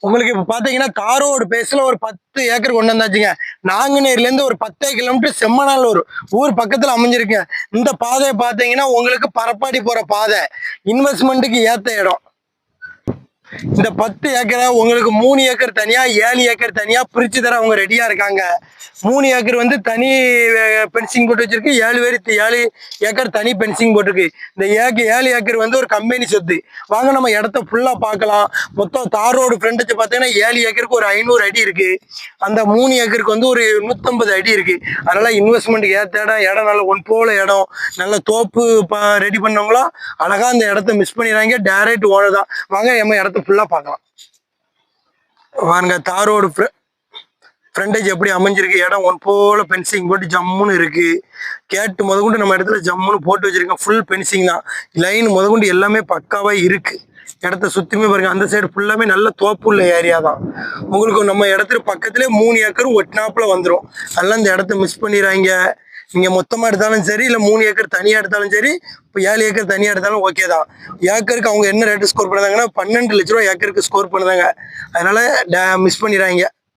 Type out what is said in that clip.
உங்களுக்கு இப்ப பாத்தீங்கன்னா காரோடு பேஸ்ல ஒரு பத்து ஏக்கர் கொண்டு வந்தாச்சுங்க. நாங்குநேர்ல இருந்து ஒரு பத்தே கிலோமீட்டர் செம்மநாள் ஒரு ஊர் பக்கத்துல அமைஞ்சிருக்குங்க. இந்த பாதையை பாத்தீங்கன்னா உங்களுக்கு பரப்பாடி போற பாதை. இன்வெஸ்ட்மெண்ட்டுக்கு ஏத்த இடம். இந்த பத்து ஏக்கரை உங்களுக்கு மூணு ஏக்கர் தனியா ஏழு ஏக்கர் தனியா பிரிச்சு தர அவங்க ரெடியா இருக்காங்க. மூணு ஏக்கர் வந்து தனி பென்சிங் போட்டு வச்சிருக்கு. ஏழு பேர் ஏழு ஏக்கர் தனி பென்சிங் போட்டிருக்கு. இந்த ஏக்கர் ஏழு ஏக்கர் வந்து ஒரு கம்பெனி சொத்து. வாங்க நம்ம இடத்த ஃபுல்லா பார்க்கலாம். மொத்தம் தார் ரோடு ஃப்ரண்ட்டுச்சு பார்த்தீங்கன்னா ஏழு ஏக்கருக்கு ஒரு ஐநூறு அடி இருக்கு. அந்த மூணு ஏக்கருக்கு வந்து ஒரு நூத்தம்பது அடி இருக்கு. அதனால இன்வெஸ்ட்மெண்ட் ஏத்த இடம் இடம் நல்ல ஒன் போல இடம். நல்ல தோப்பு ரெடி பண்ணவங்களும் அழகா அந்த இடத்த மிஸ் பண்ணிடுறாங்க டேரக்ட் ஓனர் தான். வாங்க நம்ம இடத்த ஃபுல்லா பார்க்கலாம். வாங்க ரோடு ஃப்ரண்டேஜ் எப்படி அமைஞ்சிருக்கு? இடம் ஒன் போல பென்சிங் போட்டு ஜம்முன்னு இருக்கு. கேட்டு முதற்கொண்டு நம்ம இடத்துல ஜம்முன்னு போட்டு வச்சிருக்கோம். ஃபுல் பென்சிங் தான். லைன் முதற்கொண்டு எல்லாமே பக்காவாக இருக்கு. இடத்த சுத்தியுமே பாருங்க. அந்த சைடு ஃபுல்லாமே நல்ல தோப்பு உள்ள ஏரியா தான். உங்களுக்கு நம்ம இடத்துல பக்கத்துலேயே மூணு ஏக்கரும் ஒட்டினாப்புல வந்துடும் அதெல்லாம் இந்த இடத்த மிஸ் பண்ணிடுறாங்க நீங்கள் மொத்தமாக எடுத்தாலும் சரி இல்லை மூணு ஏக்கர் தனியாக எடுத்தாலும் சரி இப்போ ஏழு ஏக்கர் தனியாக எடுத்தாலும் ஓகே தான். ஏக்கருக்கு அவங்க என்ன ரேட்டு ஸ்கோர் பண்ணுறாங்கன்னா பன்னெண்டு லட்ச ரூபா ஏக்கருக்கு ஸ்கோர் பண்ணுறாங்க. அதனால் மிஸ் பண்ணிடுறாங்க